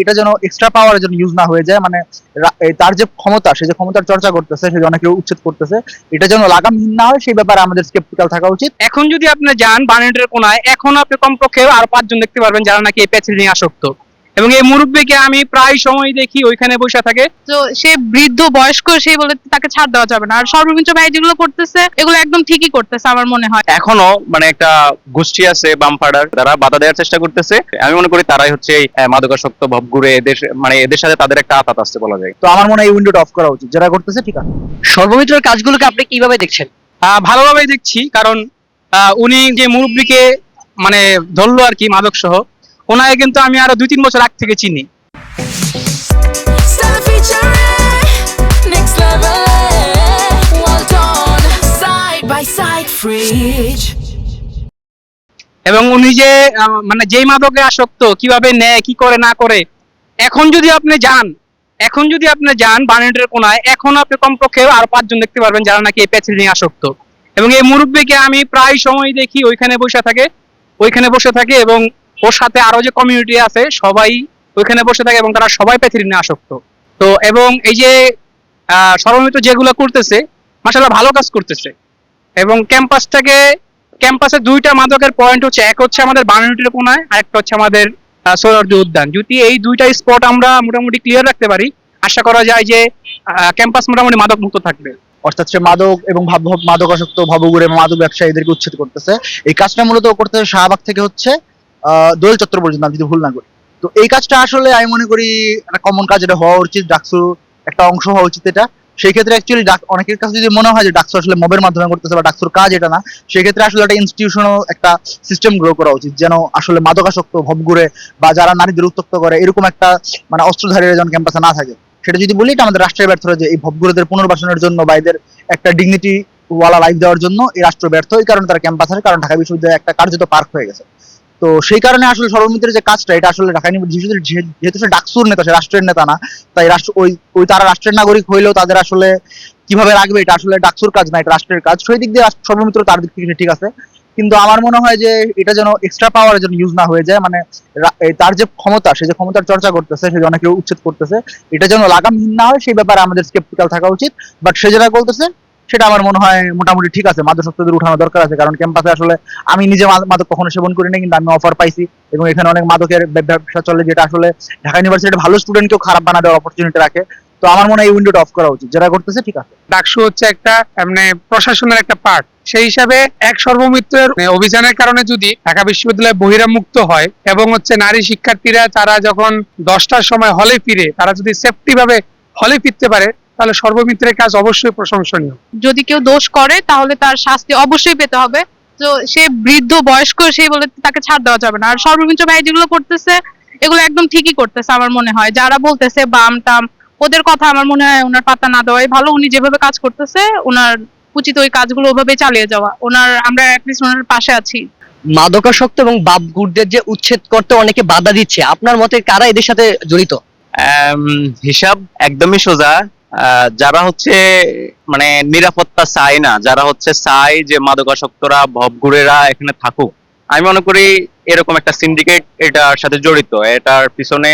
এটা যেন এক্সট্রা পাওয়ার যেন ইউজ না হয়ে যায়। মানে তার যে ক্ষমতা, সে যে ক্ষমতার চর্চা করতেছে, সে অনেকে উচ্ছেদ করতেছে, এটা যেন লাগামহীন না হয়, সেই ব্যাপারে আমাদের স্কেপটিক্যাল থাকা উচিত। এখন যদি আপনি যান বানেটের কোনায়, এখন আপনি কমপক্ষে আর পাঁচজন দেখতে পারবেন যারা নাকি এই প্যাচিল নিয়ে আসক্ত। এবং এই মুরব্বীকে আমি প্রায় সময় দেখি ওইখানে বসে থাকে। তো সে বৃদ্ধ বয়স্ক সেই বলে তাকে ছাড় দেওয়া যাবে না। আর সর্বমিত্র ভাই যেগুলো করতেছে এগুলো একদম ঠিকই করতেছে আমার মনে হয়। এখনও মানে একটা গোষ্ঠী আছে বামপাড়ার যারা বাধা দেওয়ার চেষ্টা করতেছে। আমি মনে করি তারাই হচ্ছে এই মাদকাসক্ত ভবঘুরে এদের মানে এদের সাথে তাদের একটা আতাত আসতে বলা যায়। তো আমার মনে হয় এই উইন্ডোটা অফ করা উচিত। যারা করতেছে ঠিক আছে। সর্বমিত্রের কাজগুলোকে আপনি কীভাবে দেখছেন? আহ, ভালোভাবেই দেখছি কারণ আহ, উনি যে মুরব্বীকে মানে ধরলো আর কি মাদক সহ ওনাকে কিন্তু আমি আরও দুই তিন বছর আগ থেকে চিনি. এবং উনি যে মানে যেই মাদকে আসক্ত কীভাবে নেয় কি করে না করে এখন যদি আপনি যান এখন যদি আপনি যান বানেটের কোনায় এখন আপনি কমপক্ষে আর পাঁচজন দেখতে পারবেন যারা নাকি এই প্যাচিল নিয়ে আসক্ত এবং এই মুরব্বীকে আমি প্রায় সময় দেখি ওইখানে বসে থাকে ওইখানে বসে থাকে এবং ওর সাথে আরও যে কমিউনিটি আছে সবাই ওইখানে বসে থাকে এবং তারা সবাই প্যাচিল নিয়ে আসক্ত। তো এবং এই যে আহ, সর্বমিত্র যেগুলো করতেছে মাসাল্লাহ ভালো কাজ করতেছে। এবং ক্যাম্পাসটাকে ক্যাম্পাসে দুইটা মাদকের পয়েন্ট হচ্ছে এক হচ্ছে আমাদের বানানুটির কোনায় আর একটা হচ্ছে আমাদের সৌরর্য উদ্যান। যদি এই দুইটা স্পট আমরা মোটামুটি ক্লিয়ার রাখতে পারি আশা করা যায় যে ক্যাম্পাস মোটামুটি মাদক মুক্ত থাকবে। অর্থাৎ সে মাদক এবং ভাব আসক্ত ভবঘুরে মাদক ব্যবসায়ীদেরকে উচ্ছেদ করতেছে। এই কাজটা মূলত করতেছে শাহবাগ থেকে হচ্ছে দোয়েল পর্যন্ত আমি যদি ভুল না করি। তো এই কাজটা আসলে আমি মনে করি একটা কমন কাজ, এটা হওয়া উচিত, ডাকসু একটা অংশ হওয়া উচিত এটা। সেই ক্ষেত্রে অ্যাকচুয়ালি অনেকের কাছে যদি মনে হয় যে ডাকসু আসলে মবের মাধ্যমে করতেছে বা ডাকসুর কাজ এটা না, সেই ক্ষেত্রে আসলে একটা ইনস্টিটিউশনাল একটা সিস্টেম গ্রো করা উচিত, যেন আসলে মাদকাসক্ত, ভবঘুরে বা যারা নারীদের উত্তক্ত করে, এরকম একটা মানে অস্ত্রধারীরা যেন ক্যাম্পাসে না থাকে। সেটা যদি বলি, এটা আমাদের রাষ্ট্রের ব্যর্থ যে এই ভবঘুরেদের পুনর্বাসনের জন্য বা এদের একটা ডিগনিটি ওয়ালা লাইফ দেওয়ার জন্য এই রাষ্ট্র ব্যর্থ, এই কারণে তারা ক্যাম্পাস আছে কারণ ঢাকা বিশ্ববিদ্যালয় একটা কার্যত পার্ক হয়ে গেছে। তো সেই কারণে আসলে সর্বমিত্রের যে কাজটা, এটা আসলে ঢাকা ইউনিভার্সিটি যেহেতু- সে ডাকসুর নেতা, সে রাষ্ট্রের নেতা না, তাই রাষ্ট্র ওই ওই তারা রাষ্ট্রের নাগরিক হইলেও তাদের আসলে কীভাবে রাখবে, এটা আসলে ডাকসুর কাজ না, এটা রাষ্ট্রের কাজ। সেই দিক দিয়ে সর্বমিত্র তার দিক থেকে ঠিক আছে। কিন্তু আমার মনে হয় যে এটা যেন এক্সট্রা পাওয়ার যেন ইউজ না হয়ে যায় মানে তার যে ক্ষমতা, সে যে ক্ষমতার চর্চা করতেছে, সে অনেকে উচ্ছেদ করতেছে, এটা যেন লাগামহীন না হয়, সেই ব্যাপারে আমাদের স্কেপটিক্যাল থাকা উচিত। বাট সে যেটা বলতেছে সেটা আমার মনে হয় মোটামুটি ঠিক আছে। মাদকাসক্তদের উঠানো দরকার আছে, কারণ ক্যাম্পাসে আসলে আমি নিজে মাদক কখনো সেবন করি না কিন্তু আমি অফার পাইছি এবং এখানে অনেক মাদকের ব্য- ব্যবসা চলে, যেটা আসলে ঢাকা ইউনিভার্সিটি ভালো স্টুডেন্টকেও খারাপ বানা দেওয়ার অপরচুনিটি রাখে। তো আমার মনে হয় এই উইন্ডোটা অফ করা উচিত। যারা করতেছে, ঠিক আছে। ডাকসু হচ্ছে একটা মানে প্রশাসনের একটা পার্ট সেই হিসাবে এক সর্বমিত্রের অভিযানের কারণে যদি ঢাকা বিশ্ববিদ্যালয় বহিরামুক্ত হয় এবং হচ্ছে নারী শিক্ষার্থীরা তারা যখন দশটার সময় হলে ফিরে, তারা যদি সেফটি ভাবে হলে ফিরতে পারে তাহলে সর্বমিত্রের কাজ অবশ্যই প্রশংসনীয়। যদি কেউ দোষ করে তাহলে তার শাস্তি অবশ্যই পেতে হবে। তো সে বৃদ্ধ বয়স্ক সেই বলে তাকে ছাড় দেওয়া যাবে না। আর সর্বমিত্র ভাই যেগুলো করতেছে এগুলো একদম ঠিকই করতেছে আমার মনে হয়। যারা বলতেছে বাম টাম ওদের কথা আমার মনে হয় ওনার পাতা না দেওয়াই ভালো। উনি যেভাবে কাজ করতেছে ওনার উচিত ওই কাজগুলো ওভাবে চালিয়ে যাওয়া। ওনার আমরা অ্যাটলিস্ট ওনার পাশে আছি। মাদকাসক্ত এবং বাপগুরদের যে উচ্ছেদ করতে অনেকে বাধা দিচ্ছে আপনার মতে কারা এদের সাথে জড়িত? হিসাব একদমই সোজা। যারা হচ্ছে মানে নিরাপত্তা চায় না, যারা হচ্ছে চায় যে মাদকাসক্তরা, ভবঘুরেরা এখানে থাকুক, আমি মনে করি এরকম একটা সিন্ডিকেট এটার সাথে জড়িত। এটার পিছনে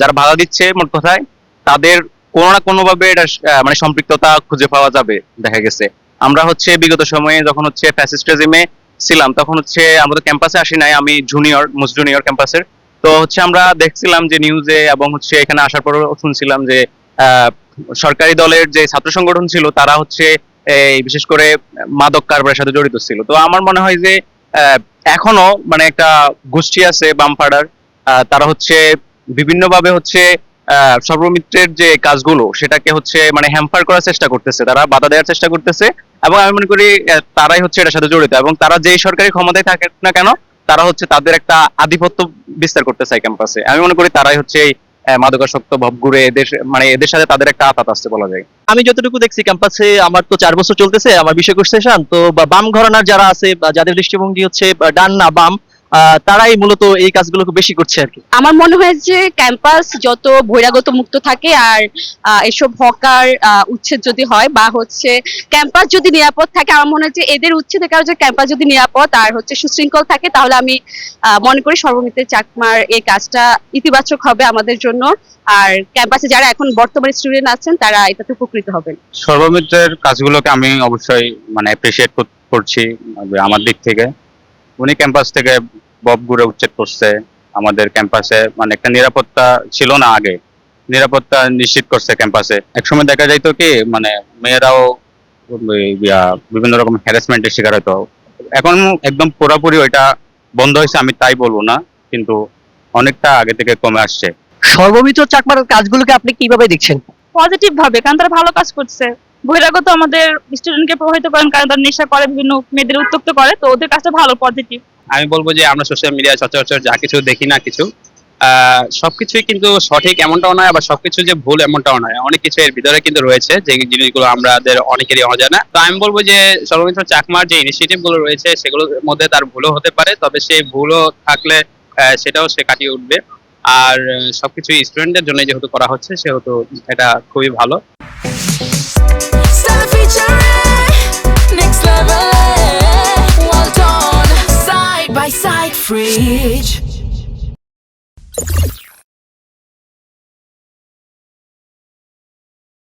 যারা ভাড়া দিচ্ছে, মোট কথায়, তাদের কোনো না কোনো ভাবে এটা মানে সম্পৃক্ততা খুঁজে পাওয়া যাবে, দেখা গেছে। আমরা হচ্ছে বিগত সময়ে যখন হচ্ছে ফ্যাসিস্টাজিমে ছিলাম, তখন হচ্ছে আমরা তো ক্যাম্পাসে আসি নাই, আমি জুনিয়র মুস জুনিয়র ক্যাম্পাসের তো হচ্ছে আমরা দেখছিলাম যে নিউজে এবং হচ্ছে এখানে আসার পর শুনছিলাম যে সরকারি দলের যে ছাত্র সংগঠন ছিল, তারা হচ্ছে, এই বিশেষ করে মাদক কারবারের সাথে জড়িত ছিল। তো আমার মনে হয় যে এখনও মানে একটা গোষ্ঠী আছে বামপাড়ার তারা হচ্ছে বিভিন্নভাবে হচ্ছে সর্বমিত্রের যে কাজগুলো, সেটাকে হচ্ছে মানে হ্যাম্পার করার চেষ্টা করতেছে। তারা বাধা দেওয়ার চেষ্টা করতেছে এবং আমি মনে করি তারাই হচ্ছে এটার সাথে জড়িত এবং তারা যেই সরকারি ক্ষমতায় থাকে না কেন, তারা হচ্ছে তাদের একটা আধিপত্য বিস্তার করতে চায় ক্যাম্পাসে আমি মনে করি তারাই হচ্ছে এই মাদকাসক্ত ভব ঘুরে এদের মানে এদের সাথে তাদের একটা আপাত আসছে বলা যায়। আমি যতটুকু দেখছি, ক্যাম্পাসে আমার তো চার বছর চলতেছে, আমার বিষয় সেশন, তো বাম ঘরানার যারা আছে যাদের দৃষ্টিভঙ্গি হচ্ছে ডান না বাম তারাই মূলত এই কাজগুলোকে বেশি করছে আর কি। আমার মনে হয় যে ক্যাম্পাস যত বহিরাগত মুক্ত থাকে আর এসব হকার উচ্ছেদ যদি হয় বা হচ্ছে ক্যাম্পাস যদি নিরাপদ থাকে আমার মনে হয় যে এদের উচ্ছেদ কারণে যে ক্যাম্পাস যদি নিরাপদ আর হচ্ছে সুশৃঙ্খল থাকে তাহলে আমি মনে করি সর্বমিত্রের চাকমার এই কাজটা ইতিবাচক হবে আমাদের জন্য। আর ক্যাম্পাসে যারা এখন বর্তমানে স্টুডেন্ট আছেন তারা এটাতে উপকৃত হবেন। সর্বমিত্রের কাজগুলোকে আমি অবশ্যই মানে অ্যাপ্রিসিয়েট করছি আমার দিক থেকে। উনি ক্যাম্পাস থেকে বব ঘুরে উচ্ছেদ করছে আমাদের ক্যাম্পাসে মানে একটা নিরাপত্তা ছিল না আগে। নিরাপত্তা নিশ্চিত করছে ক্যাম্পাসে একসময় দেখা যাইতো কি মানে মেয়েরাও বিভিন্ন রকম হ্যারাসমেন্টের শিকার হতো এখন একদম পুরোপুরি ওইটা বন্ধ হয়েছে আমি তাই বলব না কিন্তু অনেকটা আগে থেকে কমে আসছে। সর্বমিত্র চাকমার কাজগুলোকে আপনি কীভাবে দেখছেন? পজিটিভ ভাবে কারণ তারা ভালো কাজ করছে। বহিরাগত আমাদের স্টুডেন্টকে প্রভাবিত করেন কারণ তারা নেশা করে বিভিন্ন মেয়েদের উত্তক্ত করে তো ওদের কাজটা ভালো পজিটিভ আমি বলব যে আমরা সোশ্যাল মিডিয়ায় সচরাচর যা কিছু দেখি না কিছু সবকিছুই কিন্তু সঠিক এমনটাও নয়, আবার সবকিছু যে ভুল এমনটাও নয়। অনেক কিছু এর ভিতরে কিন্তু রয়েছে যে জিনিসগুলো আমাদের অনেকেরই অজানা। তো আমি বলব যে সর্বমিত্র চাকমার যে ইনিশিয়েটিভগুলো রয়েছে, সেগুলোর মধ্যে তার ভুলও হতে পারে, তবে সেই ভুলও থাকলে সেটাও সে কাটিয়ে উঠবে। আর সবকিছু স্টুডেন্টদের জন্য যেহেতু করা হচ্ছে, সেহেতু এটা খুবই ভালো। Fridge.